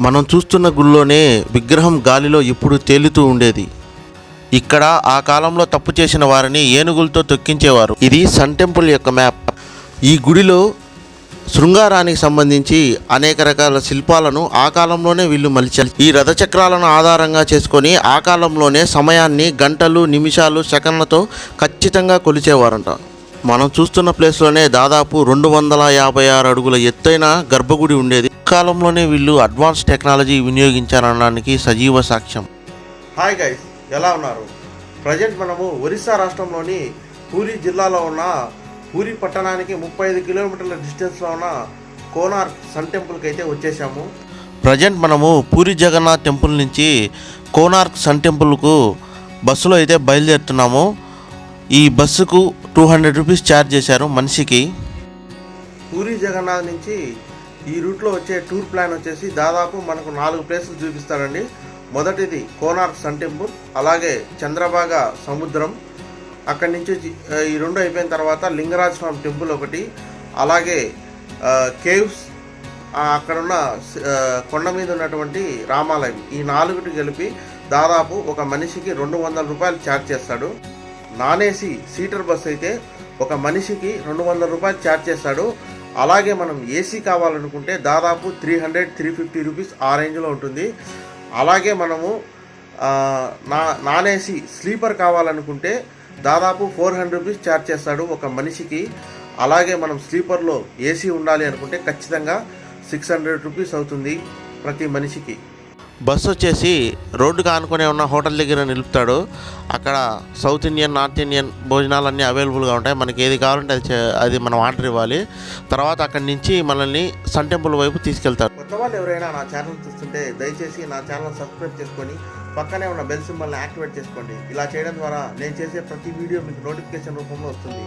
మనం చూస్తున్న గుళ్ళోనే విగ్రహం గాలిలో ఇప్పుడు తేలుతూ ఉండేది. ఇక్కడ ఆ కాలంలో తప్పు చేసిన వారిని ఏనుగులతో తొక్కించేవారు. ఇది సన్ టెంపుల్ యొక్క మ్యాప్. ఈ గుడిలో శృంగారానికి సంబంధించి అనేక రకాల శిల్పాలను ఆ కాలంలోనే వీళ్ళు మలిచారు. ఈ రథచక్రాలను ఆధారంగా చేసుకొని ఆ కాలంలోనే సమయాన్ని గంటలు నిమిషాలు సెకండ్లతో ఖచ్చితంగా కొలిచేవారంట. మనం చూస్తున్న ప్లేస్లోనే దాదాపు రెండు వందల యాభై ఆరు అడుగుల ఎత్తైన గర్భగుడి ఉండేది. కాలంలోనే వీళ్ళు అడ్వాన్స్ టెక్నాలజీ వినియోగించారనడానికి సజీవ సాక్ష్యం. హాయ్ గైస్ ఎలా ఉన్నారు? ప్రజెంట్ మనము ఒరిస్సా రాష్ట్రంలోని పూరి జిల్లాలో ఉన్న పూరి పట్టణానికి ముప్పై ఐదు కిలోమీటర్ల డిస్టెన్స్లో ఉన్న కోనార్క్ సన్ టెంపుల్కి అయితే వచ్చేసాము. ప్రజెంట్ మనము పూరి జగన్నాథ్ టెంపుల్ నుంచి కోనార్క్ సన్ టెంపుల్కు బస్సులో అయితే బయలుదేరుతున్నాము. ఈ బస్సుకు టూ హండ్రెడ్ రూపీస్ ఛార్జ్ చేశారు మనిషికి. పూరి జగన్నాథ్ నుంచి ఈ రూట్లో వచ్చే టూర్ ప్లాన్ వచ్చేసి దాదాపు మనకు నాలుగు ప్లేసులు చూపిస్తారండి. మొదటిది కోనార్క్ సన్ టెంపుల్ అలాగే చంద్రబాగ సముద్రం అక్కడి నుంచి ఈ రెండు అయిపోయిన తర్వాత లింగరాజ స్వామి టెంపుల్ ఒకటి అలాగే కేవ్స్ అక్కడున్న కొండ మీద ఉన్నటువంటి రామాలయం. ఈ నాలుగుటి కలిపి దాదాపు ఒక మనిషికి రెండు వందల రూపాయలు ఛార్జ్ చేస్తాడు. నాన్ ఏసీ సీటర్ బస్ అయితే ఒక మనిషికి రెండు వందల రూపాయలు ఛార్జ్ చేస్తాడు. అలాగే మనం ఏసీ కావాలనుకుంటే దాదాపు three hundred three fifty rupees ఆ రేంజ్లో ఉంటుంది. అలాగే మనము నా నాన్ ఏసీ స్లీపర్ కావాలనుకుంటే దాదాపు ఫోర్ హండ్రెడ్ రూపీస్ ఛార్జ్ చేస్తాడు ఒక మనిషికి. అలాగే మనం స్లీపర్లో ఏసీ ఉండాలి అనుకుంటే ఖచ్చితంగా సిక్స్ హండ్రెడ్ రూపీస్ అవుతుంది ప్రతి మనిషికి. బస్సు వచ్చేసి రోడ్డుకు ఆనుకునే ఉన్న హోటల్ దగ్గర నిలుపుతాడు. అక్కడ సౌత్ ఇండియన్ నార్త్ ఇండియన్ భోజనాలు అన్నీ అవైలబుల్గా ఉంటాయి. మనకి ఏది కావాలంటే అది అది మనం ఆర్డర్ ఇవ్వాలి. తర్వాత అక్కడి నుంచి మనల్ని సన్ టెంపుల్ వైపు తీసుకెళ్తారు. కొత్త వాళ్ళు ఎవరైనా నా ఛానల్ చూస్తుంటే దయచేసి నా ఛానల్ సబ్స్క్రైబ్ చేసుకొని పక్కనే ఉన్న బెల్ సింబల్ని యాక్టివేట్ చేసుకోండి. ఇలా చేయడం ద్వారా నేను చేసే ప్రతి వీడియో మీకు నోటిఫికేషన్ రూపంలో వస్తుంది.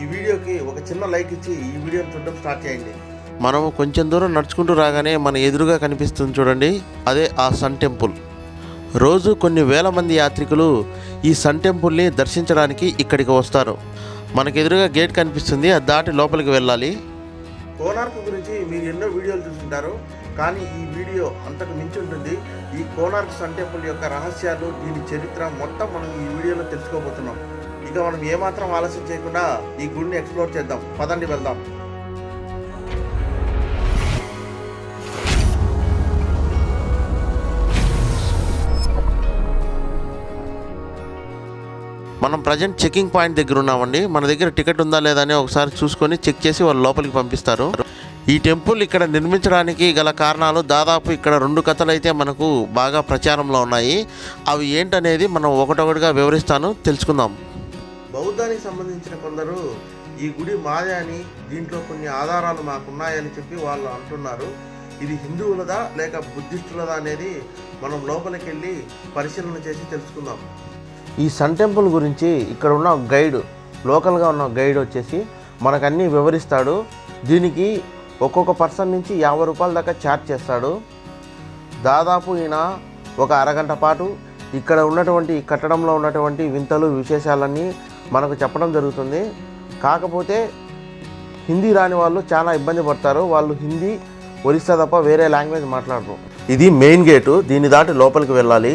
ఈ వీడియోకి ఒక చిన్న లైక్ ఇచ్చి ఈ వీడియోని చూడడం స్టార్ట్ చేయండి. మనము కొంచెం దూరం నడుచుకుంటూ రాగానే మన ఎదురుగా కనిపిస్తుంది చూడండి అదే ఆ సన్ టెంపుల్. రోజు కొన్ని వేల మంది యాత్రికులు ఈ సన్ టెంపుల్ని దర్శించడానికి ఇక్కడికి వస్తారు. మనకు ఎదురుగా గేట్ కనిపిస్తుంది అది దాటి లోపలికి వెళ్ళాలి. కోనార్కు గురించి మీరు ఎన్నో వీడియోలు చూస్తుంటారు కానీ ఈ వీడియో అంతకు మించి ఉంటుంది. ఈ కోనార్క్ సన్ టెంపుల్ యొక్క రహస్యాలు దీని చరిత్ర మొత్తం మనం ఈ వీడియోలో తెలుసుకోబోతున్నాం. ఇక మనం ఏమాత్రం ఆలస్యం చేయకుండా ఈ గుడిని ఎక్స్ప్లోర్ చేద్దాం. పదండి వెళ్దాం. మనం ప్రజెంట్ చెకింగ్ పాయింట్ దగ్గర ఉన్నామండి. మన దగ్గర టికెట్ ఉందా లేదా అని ఒకసారి చూసుకొని చెక్ చేసి వాళ్ళు లోపలికి పంపిస్తారు. ఈ టెంపుల్ ఇక్కడ నిర్మించడానికి గల కారణాలు దాదాపు ఇక్కడ రెండు కథలు అయితే మనకు బాగా ప్రచారంలో ఉన్నాయి. అవి ఏంటనేది మనం ఒకటొకటిగా వివరిస్తాను. తెలుసుకుందాం. బౌద్ధానికి సంబంధించిన కొందరు ఈ గుడి మాదే అని దీంట్లో కొన్ని ఆధారాలు మాకున్నాయని చెప్పి వాళ్ళు అంటున్నారు. ఇది హిందువులదా లేక బుద్ధిస్టులదా అనేది మనం లోపలికి వెళ్ళి పరిశీలన చేసి తెలుసుకుందాం. ఈ సన్ టెంపుల్ గురించి ఇక్కడ ఉన్న గైడ్ లోకల్గా ఉన్న గైడ్ వచ్చేసి మనకన్నీ వివరిస్తాడు. దీనికి ఒక్కొక్క పర్సన్ నుంచి యాభై రూపాయల దాకా ఛార్జ్ చేస్తాడు. దాదాపు ఈయన ఒక అరగంట పాటు ఇక్కడ ఉన్నటువంటి ఈ కట్టడంలో ఉన్నటువంటి వింతలు విశేషాలన్నీ మనకు చెప్పడం జరుగుతుంది. కాకపోతే హిందీ రాని వాళ్ళు చాలా ఇబ్బంది పడతారు. వాళ్ళు హిందీ ఒరిస్సా తప్ప వేరే లాంగ్వేజ్ మాట్లాడరు. ఇది మెయిన్ గేటు. దీన్ని దాటి లోపలికి వెళ్ళాలి.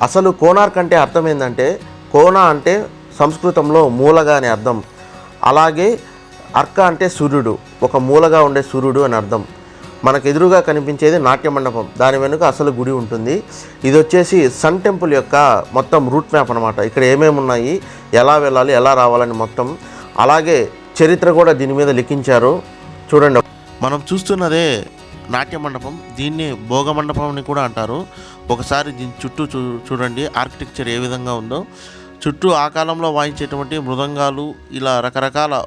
అసలు కోనార్క్ అంటే అర్థం ఏంటంటే కోన అంటే సంస్కృతంలో మూలగా అని అర్థం. అలాగే అర్క అంటే సూర్యుడు ఒక మూలగా ఉండే సూర్యుడు అని అర్థం. మనకు ఎదురుగా కనిపించేది నాట్య మండపం దాని వెనుక అసలు గుడి ఉంటుంది. ఇది వచ్చేసి సన్ టెంపుల్ యొక్క మొత్తం రూట్ మ్యాప్ అనమాట ఇక్కడ ఏమేమి ఉన్నాయి ఎలా వెళ్ళాలి ఎలా రావాలని మొత్తం. అలాగే చరిత్ర కూడా దీని మీద లిఖించారు. చూడండి. మనం చూస్తున్నదే నాట్య మండపం దీన్ని భోగ మండపం అని కూడా అంటారు. ఒకసారి దీని చుట్టూ చూ చూడండి ఆర్కిటెక్చర్ ఏ విధంగా ఉందో. చుట్టూ ఆ కాలంలో వాయించేటువంటి మృదంగాలు ఇలా రకరకాల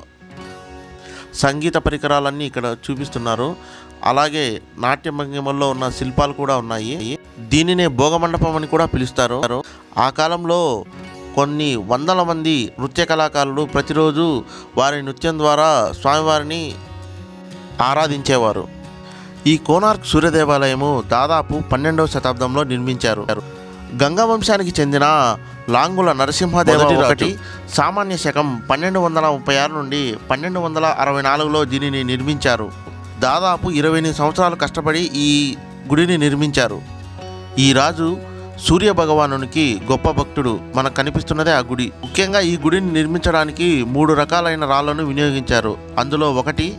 సంగీత పరికరాలన్నీ ఇక్కడ చూపిస్తున్నారు. అలాగే నాట్య భంగిమల్లో ఉన్న శిల్పాలు కూడా ఉన్నాయి. దీనినే భోగమండపం అని కూడా పిలుస్తారు. ఆ కాలంలో కొన్ని వందల మంది నృత్య కళాకారులు ప్రతిరోజు వారి నృత్యం ద్వారా స్వామివారిని ఆరాధించేవారు. ఈ కోనార్క్ సూర్య దేవాలయము దాదాపు పన్నెండవ శతాబ్దంలో నిర్మించారు. గంగా వంశానికి చెందిన లాంగుల నరసింహదేవ ఒకటి సామాన్య శకం పన్నెండు వందల ముప్పై ఆరు నుండి పన్నెండు వందల అరవై నాలుగులో దీనిని నిర్మించారు. దాదాపు ఇరవై ఎనిమిది సంవత్సరాలు కష్టపడి ఈ గుడిని నిర్మించారు. ఈ రాజు సూర్య భగవానునికి గొప్ప భక్తుడు. మనకు కనిపిస్తున్నదే ఆ గుడి. ముఖ్యంగా ఈ గుడిని నిర్మించడానికి మూడు రకాలైన రాళ్ళను వినియోగించారు. అందులో ఒకటి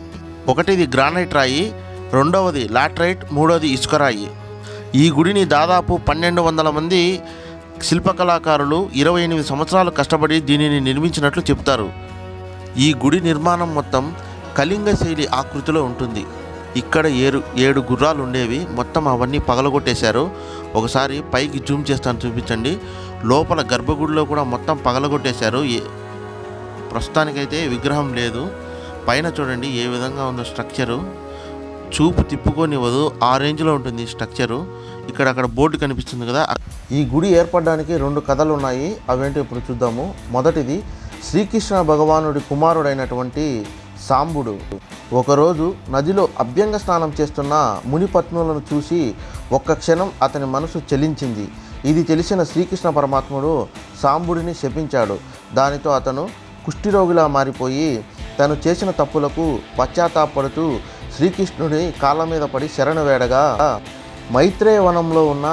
ఒకటిది గ్రానైట్ రాయి రెండవది లాట్రైట్ మూడవది ఇసుక రాయి ఈ గుడిని దాదాపు పన్నెండు వందల మంది శిల్పకళాకారులు ఇరవై ఎనిమిది సంవత్సరాలు కష్టపడి దీనిని నిర్మించినట్లు చెప్తారు ఈ గుడి నిర్మాణం మొత్తం కళింగ శైలి ఆకృతిలో ఉంటుంది. ఇక్కడ ఏడు ఏడు గుర్రాలు ఉండేవి. మొత్తం అవన్నీ పగలగొట్టేశారు. ఒకసారి పైకి జూమ్ చేస్తాను చూపించండి. లోపల గర్భగుడిలో కూడా మొత్తం పగలగొట్టేశారు. ఏ- ప్రస్తుతానికైతే విగ్రహం లేదు. పైన చూడండి ఏ విధంగా ఉందో స్ట్రక్చరు. చూపు తిప్పుకోనివ్వదు. ఆ రేంజ్లో ఉంటుంది స్ట్రక్చరు. ఇక్కడ అక్కడ బోర్డు కనిపిస్తుంది కదా. ఈ గుడి ఏర్పడడానికి రెండు కథలు ఉన్నాయి అవేంటో ఇప్పుడు చూద్దాము. మొదటిది శ్రీకృష్ణ భగవానుడి కుమారుడైనటువంటి సాంబుడు. ఒకరోజు నదిలో అభ్యంగ స్నానం చేస్తున్న మునిపత్నులను చూసి ఒక్క క్షణం అతని మనసు చెలించింది. ఇది తెలిసిన శ్రీకృష్ణ పరమాత్ముడు సాంబుడిని శపించాడు. దానితో అతను కుష్ఠిరోగిలా మారిపోయి తను చేసిన తప్పులకు పశ్చాత్తాపడుతూ శ్రీకృష్ణుడి కాళ్ళ మీద పడి శరణు వేడగా మైత్రేయ వనంలో ఉన్న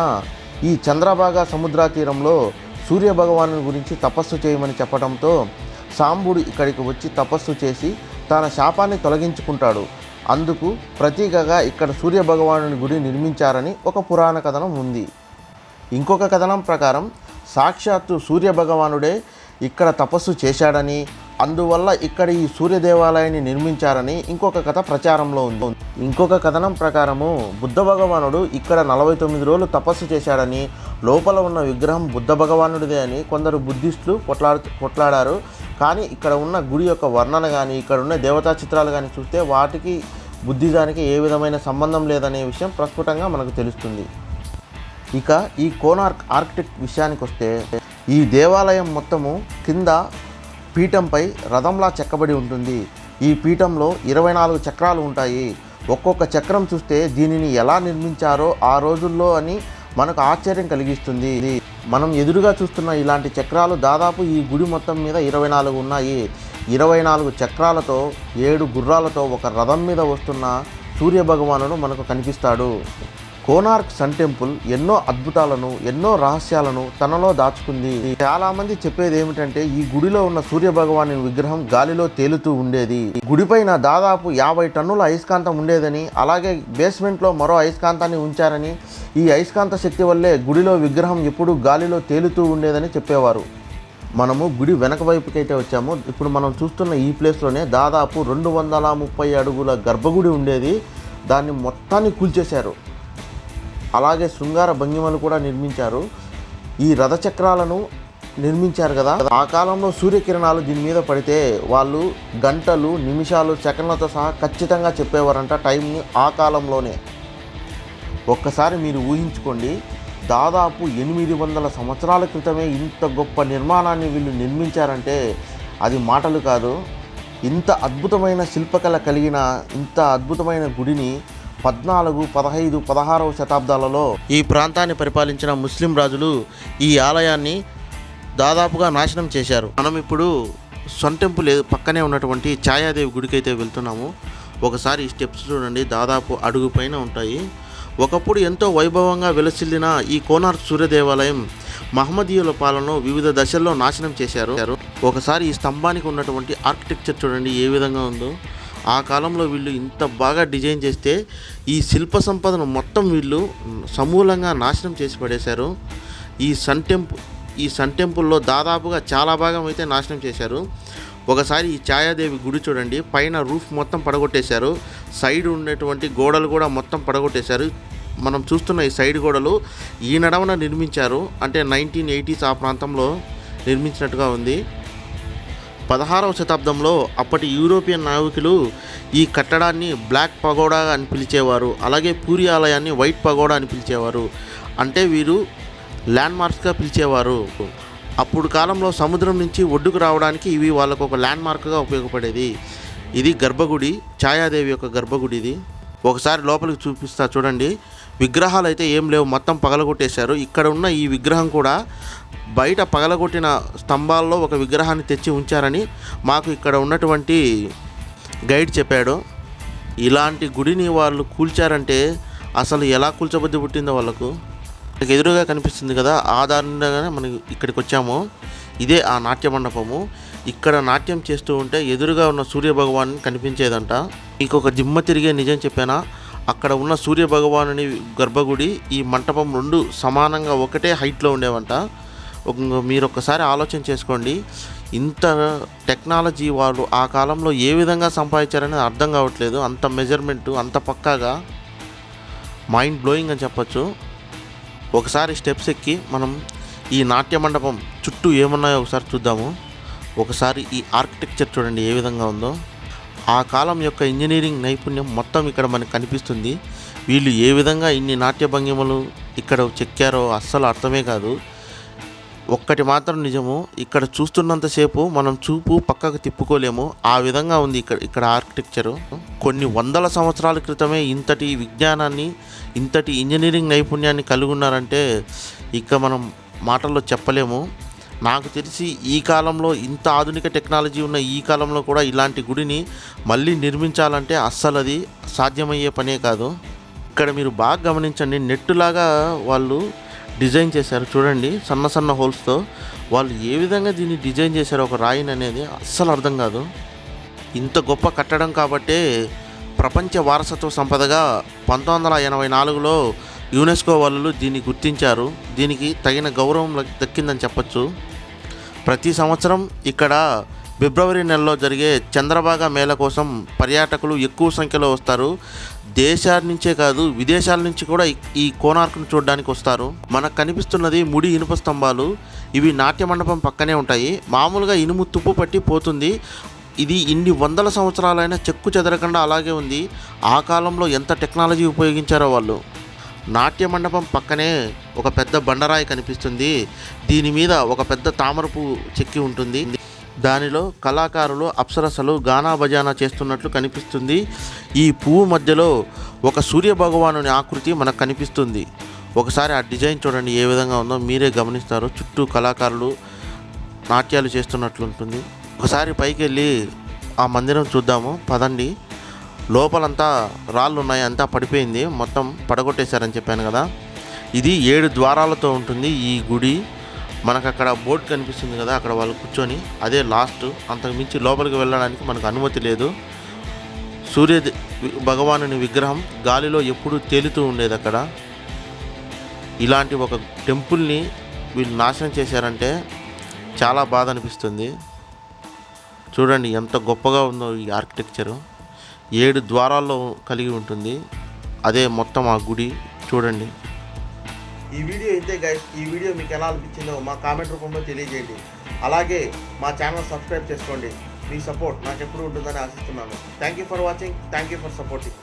ఈ చంద్రభాగ సముద్ర తీరంలో సూర్య గురించి తపస్సు చేయమని చెప్పడంతో సాంబుడు ఇక్కడికి వచ్చి తపస్సు చేసి తన శాపాన్ని తొలగించుకుంటాడు. అందుకు ప్రతీకగా ఇక్కడ సూర్య భగవానుని గుడి నిర్మించారని ఒక పురాణ కథనం ఉంది. ఇంకొక కథనం ప్రకారం సాక్షాత్తు సూర్య భగవానుడే ఇక్కడ తపస్సు చేశాడని అందువల్ల ఇక్కడ ఈ సూర్య దేవాలయాన్ని నిర్మించారని ఇంకొక కథ ప్రచారంలో ఉంది. ఇంకొక కథనం ప్రకారము బుద్ధ భగవానుడు ఇక్కడ నలభై తొమ్మిది రోజులు తపస్సు చేశాడని లోపల ఉన్న విగ్రహం బుద్ధ భగవానుడిదే అని కొందరు బుద్ధిస్టులు కొట్లాడు కొట్లాడారు. కానీ ఇక్కడ ఉన్న గుడి యొక్క వర్ణన కానీ ఇక్కడ ఉన్న దేవతా చిత్రాలు కానీ చూస్తే వాటికి బుద్ధిజానికి ఏ విధమైన సంబంధం లేదనే విషయం ప్రస్ఫుటంగా మనకు తెలుస్తుంది. ఇక ఈ కోనార్క్ ఆర్కిటెక్ట్ విషయానికి వస్తే ఈ దేవాలయం మొత్తము కింద పీఠంపై రథంలా చెక్కబడి ఉంటుంది. ఈ పీఠంలో ఇరవై నాలుగు చక్రాలు ఉంటాయి. ఒక్కొక్క చక్రం చూస్తే దీనిని ఎలా నిర్మించారో ఆ రోజుల్లో అని మనకు ఆశ్చర్యం కలిగిస్తుంది. మనం ఎదురుగా చూస్తున్న ఇలాంటి చక్రాలు దాదాపు ఈ గుడి మొత్తం మీద ఇరవై నాలుగు ఉన్నాయి. ఇరవై నాలుగు చక్రాలతో ఏడు గుర్రాలతో ఒక రథం మీద వస్తున్న సూర్యభగవానుడు మనకు కనిపిస్తాడు. కోనార్క్ సన్ టెంపుల్ ఎన్నో అద్భుతాలను ఎన్నో రహస్యాలను తనలో దాచుకుంది. చాలా మంది చెప్పేది ఏమిటంటే ఈ గుడిలో ఉన్న సూర్య భగవాని విగ్రహం గాలిలో తేలుతూ ఉండేది. గుడిపైన దాదాపు యాభై టన్నుల అయస్కాంతం ఉండేదని అలాగే బేస్మెంట్లో మరో అయస్కాంతాన్ని ఉంచారని ఈ అయస్కాంత శక్తి వల్లే గుడిలో విగ్రహం ఎప్పుడూ గాలిలో తేలుతూ ఉండేదని చెప్పేవారు. మనము గుడి వెనక వైపుకైతే వచ్చాము. ఇప్పుడు మనం చూస్తున్న ఈ ప్లేస్లోనే దాదాపు రెండు వందల ముప్పై అడుగుల గర్భగుడి ఉండేది. దాన్ని మొత్తాన్ని కూల్చేశారు. అలాగే శృంగార భంగిమలు కూడా నిర్మించారు. ఈ రథచక్రాలను నిర్మించారు కదా. ఆ కాలంలో సూర్యకిరణాలు దీని మీద పడితే వాళ్ళు గంటలు నిమిషాలు సెకండ్లతో సహా ఖచ్చితంగా చెప్పేవారంట టైంని ఆ కాలంలోనే. ఒక్కసారి మీరు ఊహించుకోండి దాదాపు ఎనిమిది వందల సంవత్సరాల క్రితమే ఇంత గొప్ప నిర్మాణాన్ని వీళ్ళు నిర్మించారంటే అది మాటలు కాదు. ఇంత అద్భుతమైన శిల్పకళ కలిగిన ఇంత అద్భుతమైన గుడిని పద్నాలుగు పదహైదు పదహారవ శతాబ్దాలలో ఈ ప్రాంతాన్ని పరిపాలించిన ముస్లిం రాజులు ఈ ఆలయాన్ని దాదాపుగా నాశనం చేశారు. మనం ఇప్పుడు సొన్ టెంపుల్ పక్కనే ఉన్నటువంటి ఛాయాదేవి గుడికైతే వెళ్తున్నాము. ఒకసారి ఈ స్టెప్స్ చూడండి దాదాపు అడుగు పైన ఉంటాయి. ఒకప్పుడు ఎంతో వైభవంగా వెలసిల్లిన ఈ కోనార్క్ సూర్య దేవాలయం మహమ్మదీయుల పాలనలో వివిధ దశల్లో నాశనం చేశారు. ఒకసారి ఈ స్తంభానికి ఉన్నటువంటి ఆర్కిటెక్చర్ చూడండి ఏ విధంగా ఉందో. ఆ కాలంలో వీళ్ళు ఇంత బాగా డిజైన్ చేస్తే ఈ శిల్ప సంపదను మొత్తం వీళ్ళు సమూలంగా నాశనం చేసి పడేశారు. ఈ సన్ టెంపుల్ ఈ సన్ టెంపుల్లో దాదాపుగా చాలా భాగం అయితే నాశనం చేశారు. ఒకసారి ఈ ఛాయాదేవి గుడి చూడండి పైన రూఫ్ మొత్తం పడగొట్టేశారు. సైడ్ ఉండేటువంటి గోడలు కూడా మొత్తం పడగొట్టేశారు. మనం చూస్తున్న ఈ సైడ్ గోడలు ఈ నడవన నిర్మించారు. అంటే నైన్టీన్ ఎయిటీస్ ఆ ప్రాంతంలో నిర్మించినట్టుగా ఉంది. పదహారవ శతాబ్దంలో అప్పటి యూరోపియన్ నావికులు ఈ కట్టడాన్ని బ్లాక్ పగోడా అని పిలిచేవారు అలాగే పూరి ఆలయాన్ని వైట్ పగోడా అని పిలిచేవారు. అంటే వీరు ల్యాండ్ మార్క్స్గా పిలిచేవారు. అప్పుడు కాలంలో సముద్రం నుంచి ఒడ్డుకు రావడానికి ఇవి వాళ్ళకు ఒక ల్యాండ్ మార్క్గా ఉపయోగపడేది. ఇది గర్భగుడి ఛాయాదేవి యొక్క గర్భగుడి ఇది. ఒకసారి లోపలికి చూపిస్తా చూడండి. విగ్రహాలు అయితే ఏం లేవు మొత్తం పగలగొట్టేశారు. ఇక్కడ ఉన్న ఈ విగ్రహం కూడా బయట పగలగొట్టిన స్తంభాల్లో ఒక విగ్రహాన్ని తెచ్చి ఉంచారని మాకు ఇక్కడ ఉన్నటువంటి గైడ్ చెప్పాడు. ఇలాంటి గుడిని వాళ్ళు కూల్చారంటే అసలు ఎలా కూల్చబుద్ధి పుట్టిందో వాళ్ళకు? మనకి ఎదురుగా కనిపిస్తుంది కదా ఆ దారిగానే మనం ఇక్కడికి వచ్చాము. ఇదే ఆ నాట్య మండపము. ఇక్కడ నాట్యం చేస్తూ ఉంటే ఎదురుగా ఉన్న సూర్య భగవాన్ కనిపించేదంట ఇంకొక జిమ్మ తిరిగే నిజం చెప్పానా? అక్కడ ఉన్న సూర్య భగవానుని గర్భగుడి ఈ మంటపం రెండు సమానంగా ఒకటే హైట్లో ఉండేవంట. ఒక- మీరు ఒక్కసారి ఆలోచన చేసుకోండి. ఇంత టెక్నాలజీ వాళ్ళు ఆ కాలంలో ఏ విధంగా సంపాదించారనేది అర్థం కావట్లేదు. అంత మెజర్మెంట్ అంత పక్కాగా మైండ్ బ్లోయింగ్ అని చెప్పొచ్చు. ఒకసారి స్టెప్స్ ఎక్కి మనం ఈ నాట్య మండపం చుట్టూ ఏమున్నాయో ఒకసారి చూద్దాము. ఒకసారి ఈ ఆర్కిటెక్చర్ చూడండి ఏ విధంగా ఉందో. ఆ కాలం యొక్క ఇంజనీరింగ్ నైపుణ్యం మొత్తం ఇక్కడ మనకు కనిపిస్తుంది. వీళ్ళు ఏ విధంగా ఇన్ని నాట్య భంగిమలు ఇక్కడ చెక్కారో అస్సలు అర్థమే కాదు. ఒక్కటి మాత్రం నిజము ఇక్కడ చూస్తున్నంతసేపు మనం చూపు పక్కకు తిప్పుకోలేము. ఆ విధంగా ఉంది ఇక్కడ ఇక్కడ ఆర్కిటెక్చరు. కొన్ని వందల సంవత్సరాల క్రితమే ఇంతటి విజ్ఞానాన్ని ఇంతటి ఇంజనీరింగ్ నైపుణ్యాన్ని కలిగి ఉన్నారంటే ఇక మనం మాటల్లో చెప్పలేము. నాకు తెలిసి ఈ కాలంలో ఇంత ఆధునిక టెక్నాలజీ ఉన్న ఈ కాలంలో కూడా ఇలాంటి గుడిని మళ్ళీ నిర్మించాలంటే అస్సలు అది సాధ్యమయ్యే పనే కాదు. ఇక్కడ మీరు బాగా గమనించండి నెట్టులాగా వాళ్ళు డిజైన్ చేశారు చూడండి సన్న సన్న హోల్స్తో. వాళ్ళు ఏ విధంగా దీన్ని డిజైన్ చేశారు ఒక రాయిని అనేది అస్సలు అర్థం కాదు. ఇంత గొప్ప కట్టడం కాబట్టే ప్రపంచ వారసత్వ సంపదగా పంతొమ్మిది వందల ఎనభై నాలుగులో యునెస్కో వాళ్ళు దీన్ని గుర్తించారు. దీనికి తగిన గౌరవం దక్కిందని చెప్పొచ్చు. ప్రతి సంవత్సరం ఇక్కడ ఫిబ్రవరి నెలలో జరిగే చంద్రబాగ మేళ కోసం పర్యాటకులు ఎక్కువ సంఖ్యలో వస్తారు. దేశాల నుంచే కాదు విదేశాల నుంచి కూడా ఈ- ఈ కోనార్క్ను చూడడానికి వస్తారు. మనకు కనిపిస్తున్నది ముడి ఇనుప స్తంభాలు. ఇవి నాట్య మండపం పక్కనే ఉంటాయి. మామూలుగా ఇనుము తుప్పు పట్టి పోతుంది. ఇది ఇన్ని వందల సంవత్సరాలైనా చెక్కు చెదరకుండా అలాగే ఉంది. ఆ కాలంలో ఎంత టెక్నాలజీ ఉపయోగించారో వాళ్ళు. నాట్య మండపం పక్కనే ఒక పెద్ద బండరాయి కనిపిస్తుంది. దీని మీద ఒక పెద్ద తామరపు చెక్కి ఉంటుంది. దానిలో కళాకారులు అప్సరసలు గానా బజానా చేస్తున్నట్లు కనిపిస్తుంది. ఈ పువ్వు మధ్యలో ఒక సూర్య భగవానుని ఆకృతి మనకు కనిపిస్తుంది. ఒకసారి ఆ డిజైన్ చూడండి ఏ విధంగా ఉందో మీరే గమనిస్తారు. చుట్టూ కళాకారులు నాట్యాలు చేస్తున్నట్లు ఉంటుంది. ఒకసారి పైకి వెళ్ళి ఆ మందిరం చూద్దాము. పదండి. లోపలంతా రాళ్ళు ఉన్నాయి అంతా పడిపోయింది. మొత్తం పడగొట్టేశారని చెప్పాను కదా. ఇది ఏడు ద్వారాలతో ఉంటుంది ఈ గుడి. మనకు అక్కడ బోర్డు కనిపిస్తుంది కదా అక్కడ వాళ్ళు కూర్చొని. అదే లాస్ట్ అంతకు మించి లోపలికి వెళ్ళడానికి మనకు అనుమతి లేదు. సూర్య భగవానుని విగ్రహం గాలిలో ఎప్పుడూ తేలుతూ ఉండేది అక్కడ. ఇలాంటి ఒక టెంపుల్ని వీళ్ళు నాశనం చేశారంటే చాలా బాధ అనిపిస్తుంది. చూడండి ఎంత గొప్పగా ఉందో ఈ ఆర్కిటెక్చరు. ఏడు ద్వారాల్లో కలిగి ఉంటుంది. అదే మొత్తం ఆ గుడి. చూడండి. ఈ వీడియో ఇంతే గైస్ ఈ వీడియో మీకు ఎలా అనిపించిందో మా కామెంట్ రూపంలో తెలియజేయండి. అలాగే మా ఛానల్ సబ్స్క్రైబ్ చేసుకోండి. మీ సపోర్ట్ నాకు ఎప్పుడు ఉంటుందని ఆశిస్తున్నాను. Thank you for watching thank you for supporting